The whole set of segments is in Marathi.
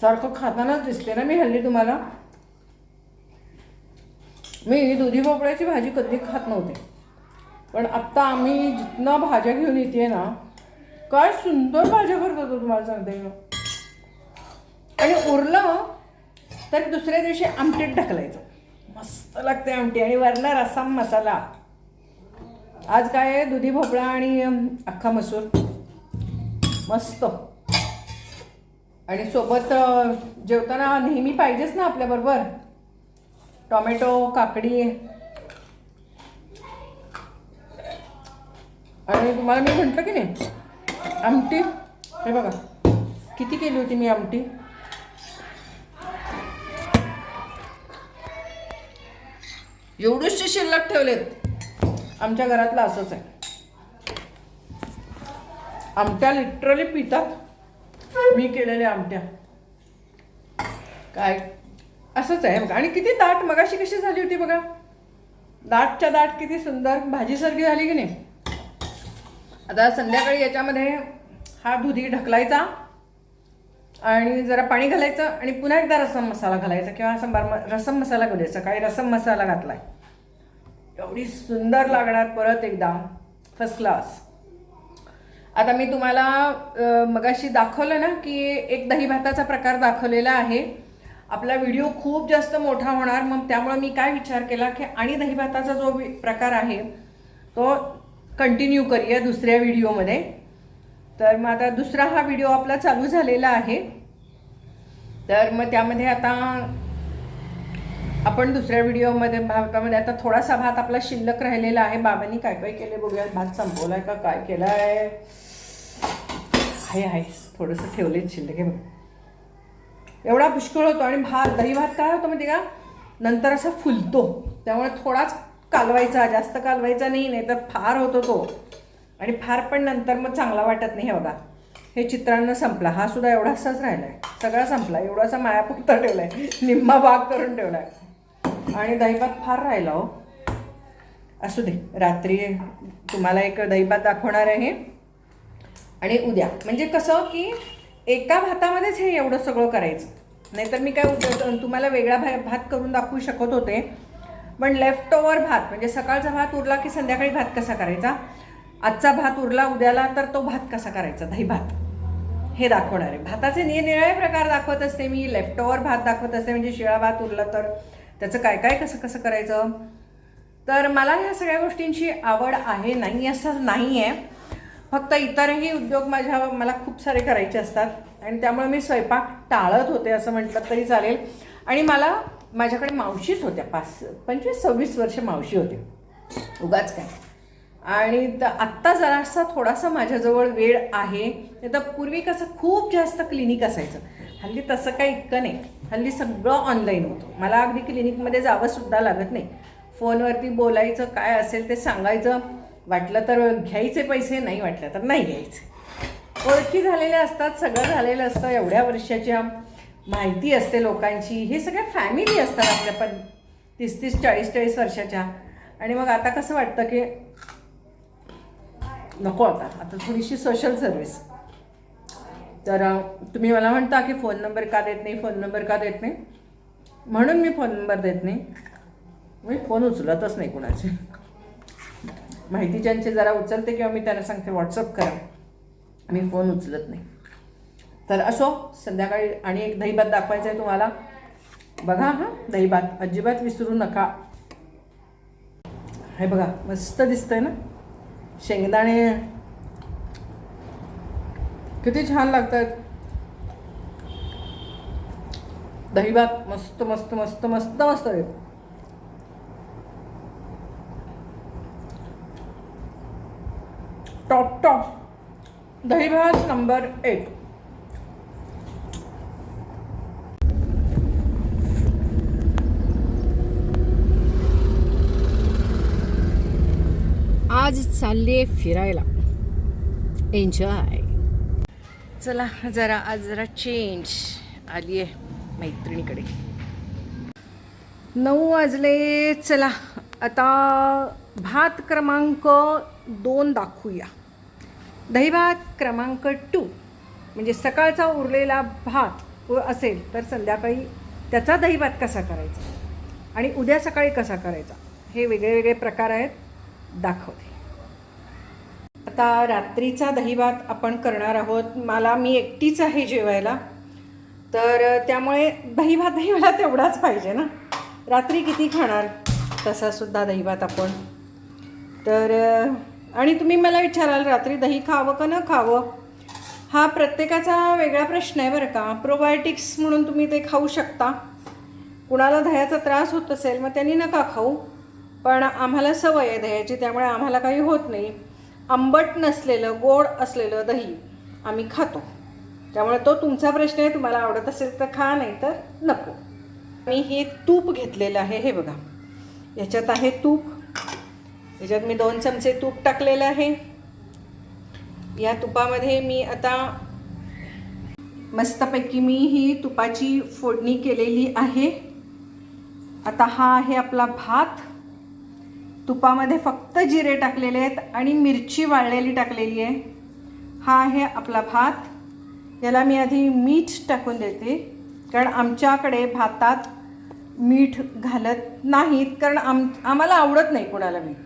सारखं खातानाच दिसते ना मी हल्ली तुम्हाला? मी दुधी भोपळ्याची भाजी कधी खात नव्हते. पण आत्ता आम्ही जिथनं भाज्या घेऊन येते ना काय सुंदर भाज्या करत होतो तुम्हाला सांगते आणि उरलं तर दुसऱ्या दिवशी आमटीत ढकलायचं. मस्त लागते आमटी आणि वरला रस्सा मसाला. आज काय आहे? दुधी भोपळा आणि अख्खा मसूर. मस्त. आणि सोबत जेवताना नेहमी पाहिजेच ना आपल्याबरोबर टॉमॅटो काकडी. आणि तुम्हाला मी म्हटलं की नाही आमटी. हे बघा किती केली होती मी आमटी? एवढेचशे शिल्लक ठेवलेत. आमच्या घरातलं असंच आहे. आमट्या लिटरली पितात. मी केलेल्या आमट्या. काय? असंच आहे बघा. आणि किती दाट मगाशी कशी झाली होती बघा? दाटच्या दाट किती सुंदर भाजीसारखी झाली की नाही? आता संध्याकाळी याच्यामध्ये हा दुधी ढकलायचा आणि जरा पाणी घालायचं आणि पुन्हा एकदा रसम मसाला घालायचा किंवा सांबार म रसम मसाला घालायचा सकाळी रसम मसाला घातलाय. एवढी सुंदर लागणार परत एकदा. फर्स्ट क्लास आता मी तुम्हाला मगाशी दाखवलं ना की एक दही भाताचा प्रकार दाखवलेला आहे. आपला व्हिडिओ खूप जास्त मोठा होणार मग त्यामुळं मी काय विचार केला की आणि दही भाताचा जो वि- प्रकार आहे तो कंटिन्यू करूया दुसऱ्या व्हिडिओमध्ये. तर मग आता दुसरा हा व्हिडिओ आपला चालू झालेला आहे. तर मग त्यामध्ये आता आपण दुसऱ्या व्हिडिओमध्ये भातामध्ये आता थोडासा भात आपला शिल्लक राहिलेला आहे. बाबांनी काय काय केले बघूया भात संपवलाय का? काय केलं आहे आहे आहेस थोडंसं ठेवलेच शिल्लक आहे बघ. एवढा पुष्कळ होतो आणि भात दही भात काय होतो माहिती का? नंतर असा फुलतो. त्यामुळे थोडाच कालवायचा जास्त कालवायचा नाही नाही तर फार होतो तो. आणि फार पण नंतर मग चांगला वाटत नाही हे बघा. हे चित्रांना संपला. हा सुद्धा एवढासाच राहिला आहे सगळा संपला. एवढासा मायापुरता ठेवला आहे निम्मा भाग करून ठेवला आहे आणि दहीभात फार राहिला हो. असू दे. रात्री तुम्हाला एक दहीभात दाखवणार आहे. आणि उद्या. म्हणजे कसं की एका भातामध्येच हे एवढं सगळं करायचं. नाहीतर मी काय उद्या तुम्हाला वेगळा भा भात करून दाखवू शकत होते. पण लेफ्ट ओवर भात म्हणजे सकाळचा भात उरला की संध्याकाळी भात कसा करायचा? आजचा भात उरला उद्याला तर तो भात कसा करायचा? दही भात. हे दाखवणार आहे. भाताचे निरनिराळे प्रकार दाखवत असते मी. लेफ्ट ओवर भात दाखवत असते. म्हणजे शिळा भात उरला तर त्याचं काय काय कसं कसं करायचं? तर मला ह्या सगळ्या गोष्टींची आवड आहे नाही असं नाही आहे फक्त इतरही उद्योग माझ्या मला खूप सारे करायचे असतात. आणि त्यामुळे मी स्वयंपाक टाळत होते असं म्हटलं तरी चालेल. आणि मला माझ्याकडे मावशीच होत्या. पाच पंचवीस सव्वीस वर्ष मावशी होते. उगाच काय. आणि तर आत्ता जरासा थोडासा माझ्याजवळ वेळ आहे. तर पूर्वी कसं खूप जास्त क्लिनिक असायचं. हल्ली तसं काही इतकं नाही. हल्ली सगळं ऑनलाईन होतं. मला अगदी क्लिनिकमध्ये जावंसुद्धा लागत नाही. फोनवरती बोलायचं काय असेल ते सांगायचं. वाटलं तर घ्यायचे पैसे नाही वाटलं तर नाही घ्यायचे. ओळखी झालेल्या असतात सगळं झालेलं असतं एवढ्या वर्षाच्या माहिती असते लोकांची. हे सगळ्या फॅमिली असतात आपल्या पण तीस तीस चाळीस चाळीस वर्षाच्या. आणि मग आता कसं वाटतं की नको आता आता थोडीशी सोशल सर्व्हिस तर तुम्ही मला म्हणता की फोन नंबर का देत नाही फोन नंबर का देत नाही? म्हणून मी फोन नंबर देत नाही. मी फोन उचलतच नाही कुणाचे. माहिती ज्यांचे जरा उचलते किंवा मी त्यांना सांगते व्हॉट्सअप करा. मी फोन उचलत नाही. तर असो संध्याकाळी आणि एक दहीभात दाखवायचा आहे तुम्हाला. बघा हां दहीभात. अजिबात विसरू नका. हे बघा मस्त दिसतंय ना? शेंगदाणे. किती छान लागतात. दहीभात मस्त मस्त मस्त मस्त मस्त आहे टॉप टॉप. दहीभात नंबर एक. आज चालले फिरायला. एन्जॉय चला जरा आज जरा चेंज आली आहे मैत्रिणीकडे. नऊ वाजले चला. आता भात क्रमांक दोन दाखवूया. दहीभात क्रमांक टू म्हणजे सकाळचा उरलेला भात असेल तर संध्याकाळी त्याचा दहीभात कसा करायचा? आणि उद्या सकाळी कसा करायचा? हे वेगळे वेगळे प्रकार आहेत. दाखवते. आता रात्रीचा दहीभात आपण करणार आहोत. मला मी एकटीच आहे जेवायला. तर त्यामुळे दहीभात दही मला तेवढाच पाहिजे ना? रात्री किती खाणार? तसासुद्धा दहीभात आपण. तर आणि तुम्ही मला विचाराल रात्री दही खावं का न खावं? हा प्रत्येकाचा वेगळा प्रश्न आहे बरं का. प्रोबायोटिक्स म्हणून तुम्ही ते खाऊ शकता. कुणाला दह्याचा त्रास होत असेल मग त्यांनी नका खाऊ. पण आम्हाला सवय आहे दह्याची त्यामुळे आम्हाला काही होत नाही. आंबट नसलेलं गोड असलेलं दही आम्ही खातो. त्यामुळे तो तुमचा प्रश्न आहे तुम्हाला आवडत असेल तर खा नाही तर नको. मी हे तूप घेतलेलं आहे हे बघा. याच्यात आहे तूप. याच्यात मी दोन चमचे तूप टाकलेलं आहे. या तुपामध्ये मी आता मस्तपैकी मी ही तुपाची फोडणी केलेली आहे. आता हा आहे आपला भात. तुपामध्ये फक्त जिरे टाकलेले आहेत आणि मिरची वाळलेली टाकलेली आहे. हा आहे आपला भात. याला मी आधी मीठ टाकून देते. कारण आमच्याकडे भातात मीठ घालत नाहीत. कारण आम आम्हाला आवडत नाही कोणाला मीठ.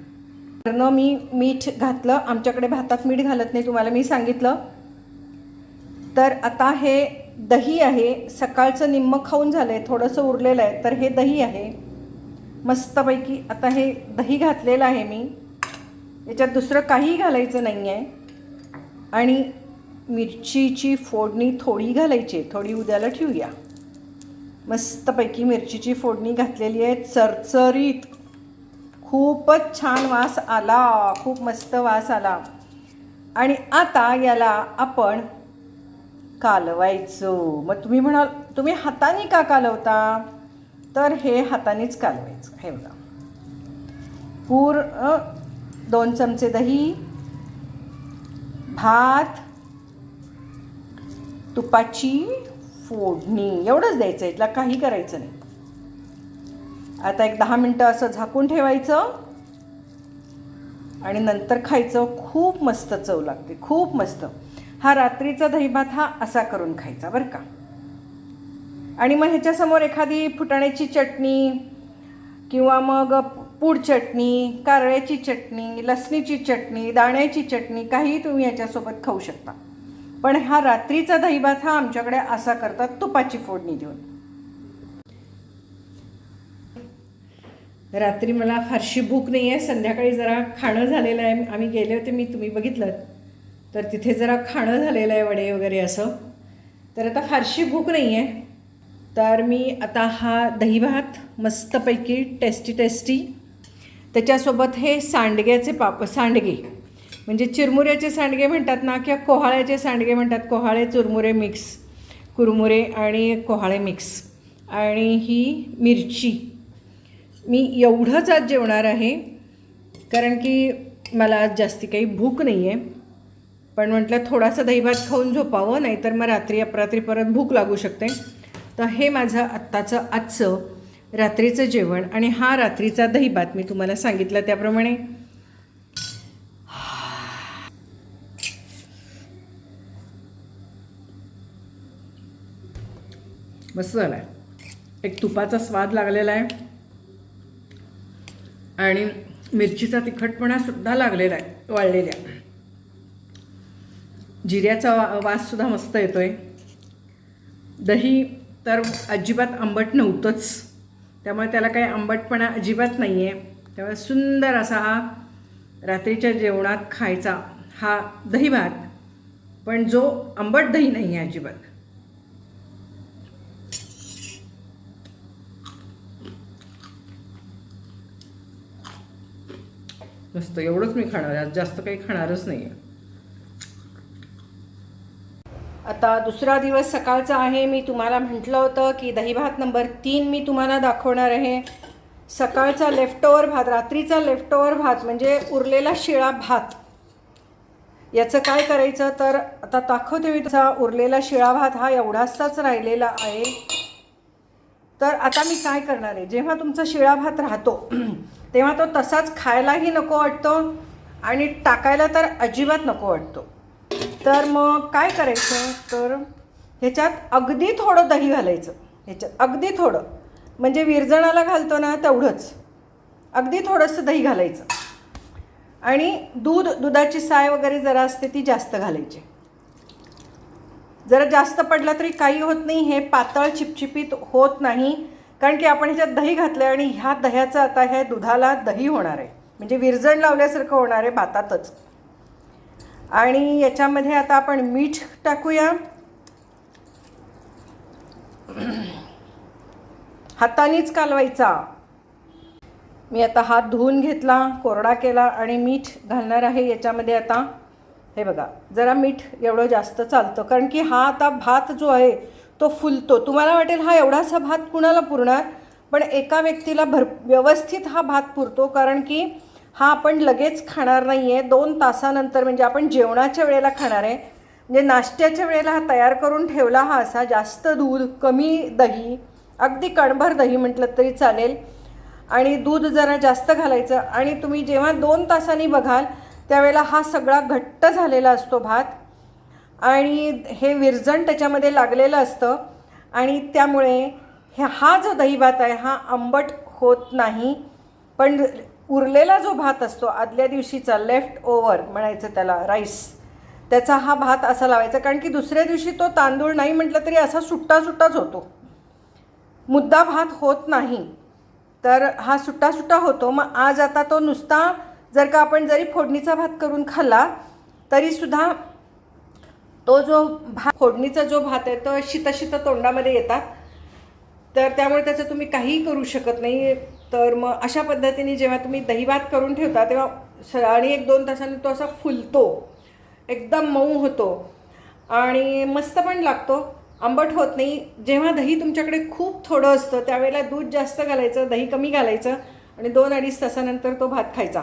न मी मीठ घातलं. आमच्याकडे भातात मीठ घालत नाही तुम्हाला मी सांगितलं. तर आता हे दही आहे. सकाळचं निम्म खाऊन झालं आहे थोडंसं उरलेलं आहे तर हे दही आहे. मस्तपैकी आता हे दही घातलेलं आहे मी. याच्यात दुसरं काही घालायचं नाही आहे आणि मिरचीची फोडणी थोडी घालायची आहे. थोडी उद्याला ठेवूया. मस्तपैकी मिरचीची फोडणी घातलेली आहे. चरचरीत खूपच छान वास आला खूप मस्त वास आला. आणि आता याला आपण कालवायचो. मग तुम्ही म्हणाल तुम्ही हाताने का कालवता? तर हे हातानेच कालवायचं. हे बघा. पूर दोन चमचे दही भात तुपाची फोडणी. एवढंच द्यायचं आहे. इथला काही करायचं नाही. आता एक दहा मिनटं असं झाकून ठेवायचं. आणि नंतर खायचं खूप मस्त चव लागते खूप मस्त. हा रात्रीचा दहीभात हा असा करून खायचा बरं का. आणि मग ह्याच्यासमोर एखादी फुटाण्याची चटणी किंवा मग पूड चटणी कारळ्याची चटणी लसणीची चटणी दाण्याची चटणी काहीही तुम्ही याच्यासोबत खाऊ शकता. पण हा रात्रीचा दहीभात हा आमच्याकडे असा करतात तुपाची फोडणी देऊन. रात्री मला फारशी भूक नाही आहे. संध्याकाळी जरा खाणं झालेलं आहे. आम्ही गेले होते मी तुम्ही बघितलं. तर तिथे जरा खाणं झालेलं आहे वडे वगैरे असं. तर आता फारशी भूक नाही आहे. तर मी आता हा दहीभात मस्तपैकी टेस्टी टेस्टी त्याच्यासोबत हे सांडग्याचे पाप सांडगे. म्हणजे चिरमुऱ्याचे सांडगे म्हणतात ना किंवा कोहाळ्याचे सांडगे म्हणतात. कोहाळे चुरमुरे मिक्स कुरमुरे आणि कोहाळे मिक्स आणि ही मिरची. मी एवढंच आज जेवणार आहे कारण की मला आज जास्ती काही भूक नाही आहे पण म्हटलं थोडासा दहीभात खाऊन झोपावं नाहीतर मग रात्री अपरात्री परत भूक लागू शकते. तर हे माझं आत्ताचं आजचं रात्रीचं जेवण आणि हा रात्रीचा दहीभात मी तुम्हाला सांगितलं त्याप्रमाणे. मस्त झाला आहे एक तुपाचा स्वाद लागलेला आहे. आणि मिरचीचा तिखटपणा सुद्धा लागलेला आहे वाळलेल्या. जिऱ्याचा वा वाससुद्धा मस्त येतो आहे दही तर अजिबात आंबट नव्हतंच. त्यामुळे त्याला काही आंबटपणा अजिबात नाही आहे त्यामुळे सुंदर असा हा रात्रीच्या जेवणात खायचा हा दही भात पण जो आंबट दही नाही आहे अजिबात. मस्त एवढंच मी खाणार आहे. आज जास्त काही खाणारच नाही आहे आता दुसरा दिवस सकाळचा आहे. मी तुम्हाला म्हटलं होतं की दहीभात नंबर तीन मी तुम्हाला दाखवणार आहे. सकाळचा लेफ्ट ओवर भात रात्रीचा लेफ्ट ओवर भात म्हणजे उरलेला शिळा भात. याचं काय करायचं? तर आता दाखवते मी तुझा उरलेला शिळा भात हा एवढासाच राहिलेला आहे. तर आता मी काय करणार आहे? जेव्हा तुमचा शिळा भात राहतो तेव्हा तो तसाच खायलाही नको वाटतो आणि टाकायला तर अजिबात नको वाटतो. तर मग काय करायचं? तर ह्याच्यात अगदी थोडं दही घालायचं. ह्याच्यात अगदी थोडं. म्हणजे विरजणाला घालतो ना तेवढंच. अगदी थोडंसं दही घालायचं. आणि दूध दुधाची साय वगैरे जरा असते ती जास्त घालायची. जरा जास्त पडला तरी काही होत नाही. हे पातळ चिपचिपीत होत नाही. कारण की आपण ह्याच्यात दही घातलं आहे आणि ह्या दह्याचं आता ह्या दुधाला दही होणार आहे. म्हणजे विरजण लावल्यासारखं होणार आहे भातातच आणि याच्यामध्ये आता आपण मीठ टाकूया. हातानेच कालवायचा. मी आता हात धुवून घेतला कोरडा केला आणि मीठ घालणार आहे याच्यामध्ये आता. हे बघा जरा मीठ एवढं जास्त चालतं. कारण की हा आता भात जो आहे तो फुलतो. तुम्हाला वाटेल हा एवढासा भात कुणाला पुरणार? पण एका व्यक्तीला भर व्यवस्थित हा भात पुरतो कारण की हा आपण लगेच खाणार नाही आहे दोन तासानंतर म्हणजे आपण जेवणाच्या वेळेला खाणार आहे. म्हणजे नाश्त्याच्या वेळेला हा तयार करून ठेवला हा असा जास्त दूध कमी दही अगदी कणभर दही म्हटलं तरी चालेल. आणि दूध जरा जास्त घालायचं. आणि तुम्ही जेव्हा दोन तासांनी बघाल त्यावेळेला हा सगळा घट्ट झालेला असतो भात. आणि हे विरजण त्याच्यामध्ये लागलेलं असतं. आणि त्यामुळे हे हा जो दही भात आहे हा आंबट होत नाही. पण उरलेला जो भात असतो आदल्या दिवशीचा लेफ्ट ओवर म्हणायचं त्याला राईस त्याचा हा भात असा लावायचा. कारण की दुसऱ्या दिवशी तो तांदूळ नाही म्हटलं तरी असा सुट्टा सुट्टाच होतो. मुद्दा भात होत नाही. तर हा सुट्टा सुट्टा होतो. मग आज आता तो नुसता जर का आपण जरी फोडणीचा भात करून खाल्ला तरीसुद्धा तो जो भात फोडणीचा जो भात आहे तो शीतशीत तोंडामध्ये येतात. तर त्यामुळे त्याचं तुम्ही काहीही करू शकत नाही. तर मग अशा पद्धतीने जेव्हा तुम्ही दही भात करून ठेवता तेव्हा स आणि एक दोन तासांनी तो असा फुलतो. एकदम मऊ होतो. आणि मस्त पण लागतो. आंबट होत नाही. जेव्हा दही तुमच्याकडे खूप थोडं असतं त्यावेळेला दूध जास्त घालायचं दही कमी घालायचं आणि दोन अडीच तासानंतर तो भात खायचा.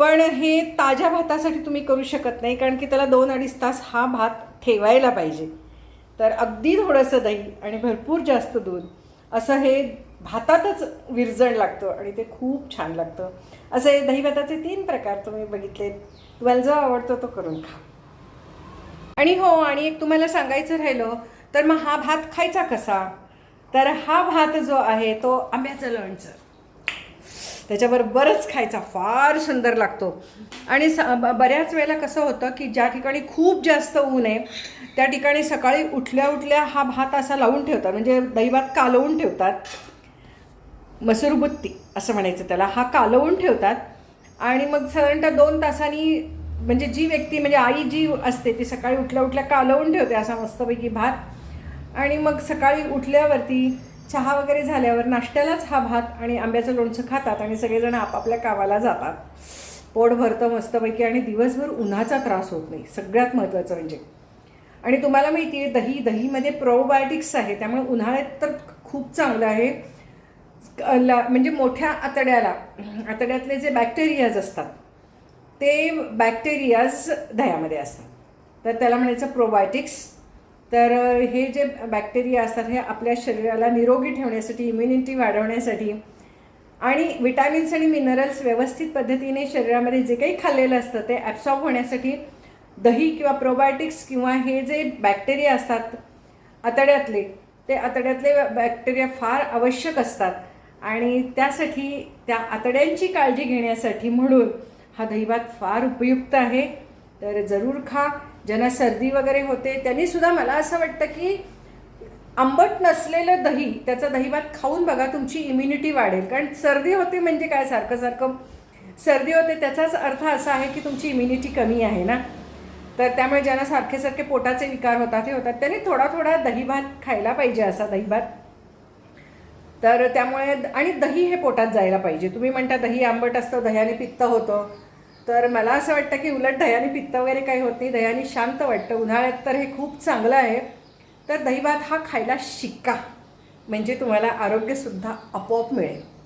पण हे ताज्या भातासाठी तुम्ही करू शकत नाही कारण की त्याला दोन अडीच तास हा भात ठेवायला पाहिजे. तर अगदी थोडंसं दही आणि भरपूर जास्त दूध असं हे भातातच विरजण लागतं आणि ते खूप छान लागतं. असे दही भाताचे तीन प्रकार तुम्ही बघितले तुम्हाला जो आवडतो तो करून खा. आणि हो आणि एक तुम्हाला सांगायचं राहिलं तर मग हा भात खायचा कसा? तर हा भात जो आहे तो आंब्याचं लोणचं. त्याच्यावर बरंच खायचा फार सुंदर लागतो. आणि स बऱ्याच वेळेला कसं होतं की ज्या ठिकाणी खूप जास्त ऊन आहे त्या ठिकाणी सकाळी उठल्या उठल्या हा भात असा लावून ठेवतात म्हणजे दैवात कालवून ठेवतात. मसूर बुत्ती असं म्हणायचं त्याला. हा कालवून ठेवतात आणि मग साधारणतः दोन तासांनी म्हणजे जी व्यक्ती म्हणजे आई जी असते ती सकाळी उठल्या उठल्या कालवून ठेवते असा मस्तपैकी भात. आणि मग सकाळी उठल्यावरती चहा वगैरे झाल्यावर नाश्त्यालाच हा भात आणि आंब्याचं लोणचं खातात आणि सगळेजण आपापल्या कामाला जातात. पोट भरतं मस्तपैकी आणि दिवसभर उन्हाचा त्रास होत नाही. सगळ्यात महत्त्वाचं म्हणजे. आणि तुम्हाला माहिती आहे दही दहीमध्ये प्रोबायोटिक्स आहे. त्यामुळे उन्हाळ्यात तर खूप चांगलं आहे. ला म्हणजे मोठ्या आतड्याला आतड्यातले जे बॅक्टेरियाज असतात ते बॅक्टेरियाज दह्यामध्ये असतात. तर त्याला म्हणायचं प्रोबायोटिक्स तर हे जे बॅक्टेरिया असतात हे आपल्या शरीराला निरोगी ठेवण्यासाठी इम्युनिटी वाढवण्यासाठी आणि विटॅमिन्स आणि मिनरल्स व्यवस्थित पद्धतीने शरीरामध्ये जे काही खाल्लेलं असतं ते ॲब्सॉर्ब होण्यासाठी दही किंवा प्रोबायोटिक्स किंवा हे जे बॅक्टेरिया असतात आतड्यातले ते आतड्यातले बॅक्टेरिया फार आवश्यक असतात. आणि त्यासाठी त्या आतड्यांची काळजी घेण्यासाठी म्हणून हा दहीभात फार उपयुक्त आहे. तर जरूर खा. ज्यांना सर्दी वगैरे होते त्यांनी सुद्धा मला असं वाटतं की आंबट नसलेलं दही त्याचा दहीभात खाऊन बघा तुमची इम्युनिटी वाढेल. कारण सर्दी होते म्हणजे काय? सारखं सारखं सर्दी होते त्याचाच अर्थ असा आहे की तुमची इम्युनिटी कमी आहे ना? तर त्यामुळे ज्यांना सारखे सारखे पोटाचे विकार होतात हे होतात त्यांनी थोडा थोडा दहीभात खायला पाहिजे असा दहीभात. तर त्यामुळे आणि दही हे पोटात जायला पाहिजे. तुम्ही म्हणता दही आंबट असतं दह्याने पित्त होतं. तर मला असं वाटतं की उलट दह्याने पित्त वगैरे काही होत नाही दह्याने शांत वाटतं. उन्हाळ्यात तर हे खूप चांगलं आहे. तर दहीभात हा खायला शिका. म्हणजे तुम्हाला आरोग्यसुद्धा आपोआप मिळेल.